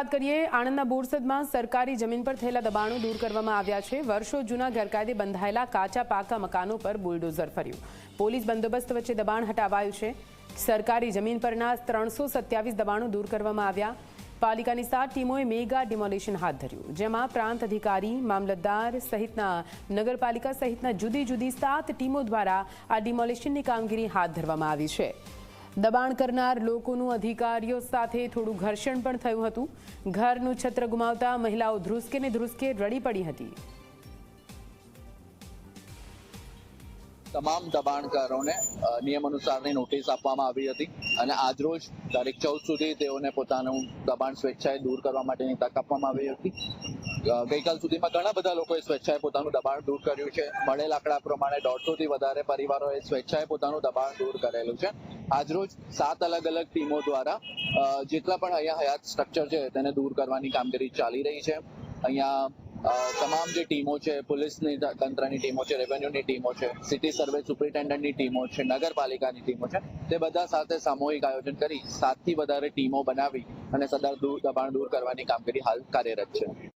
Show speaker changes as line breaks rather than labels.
વાત કરીએ, આણંદના બોરસદમાં સરકારી જમીન પર થયેલા દબાણો દૂર કરવામાં આવ્યા છે. વર્ષો જૂના ગેરકાયદે બંધાયેલા કાચા પાકા મકાનો પર બુલડોઝર ફર્યું. પોલીસ બંદોબસ્ત વચ્ચે દબાણ હટાવાયું છે. સરકારી જમીન પરના ત્રણસો દબાણો દૂર કરવામાં આવ્યા. પાલિકાની સાત ટીમોએ મેગા ડિમોલિશન હાથ ધર્યું. જેમાં પ્રાંત અધિકારી, મામલતદાર સહિતના નગરપાલિકા સહિતના જુદી જુદી સાત ટીમો દ્વારા આ ડિમોલિશનની કામગીરી હાથ ધરવામાં આવી છે. દબાણ કરનાર લોકોનું અધિકારીઓ સાથે થોડું ઘર્ષણ પણ થયું હતું. ઘરનું છત્ર ગુમાવતા મહિલાઓ ધ્રુસકે ને ધ્રુસકે રડી પડી હતી.
તમામ દબાણકારોને નિયમ અનુસારની નોટિસ આપવામાં આવી હતી અને આજરોજ તારીખ ચૌદ સુધી તેઓને પોતાનું દબાણ સ્વેચ્છાએ દૂર કરવા માટેની તક આપવામાં આવી હતી. ગઈકાલ સુધીમાં ઘણા બધા લોકોએ સ્વેચ્છાએ પોતાનું દબાણ દૂર કર્યું છે. મળેલ આંકડા પ્રમાણે દોઢસોથી વધારે પરિવારોએ સ્વેચ્છાએ પોતાનું દબાણ દૂર કરેલું છે. આજરોજ સાત અલગ અલગ ટીમો દ્વારા જેટલા પણ અહીંયા હયાત સ્ટ્રક્ચર છે તેને દૂર કરવાની કામગીરી ચાલી રહી છે. અહીંયા તમામ જે ટીમો છે પોલીસની તંત્રની ટીમો છે રેવન્યુની ટીમો છે સિટી સર્વે સુપ્રિન્ટેન્ડન્ટની ટીમો છે, નગરપાલિકાની ટીમો છે, તે બધા સાથે સામૂહિક આયોજન કરી સાતથી વધારે ટીમો બનાવી અને સદર દૂર દબાણ દૂર કરવાની કામગીરી હાલ કાર્યરત છે.